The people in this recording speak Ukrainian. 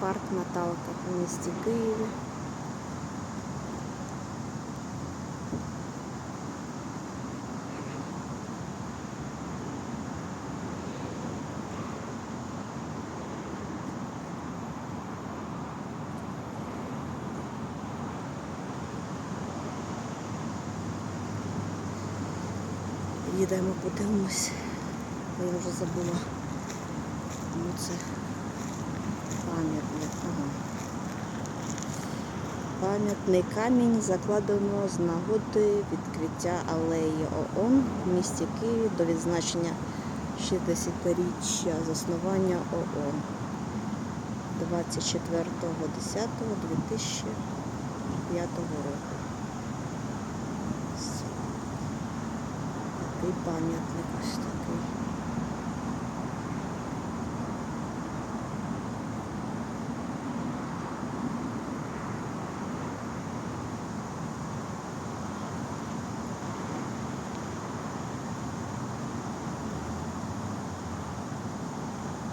парк Наталка в місті Києві. Їдемо, подивимось. Я вже забула. Тому це пам'ятник. Ага. Пам'ятний камінь закладено з нагоди відкриття алеї ООН в місті Києві до відзначення 60-річчя заснування ООН 24.10.2005 року. Такий пам'ятник ось такий.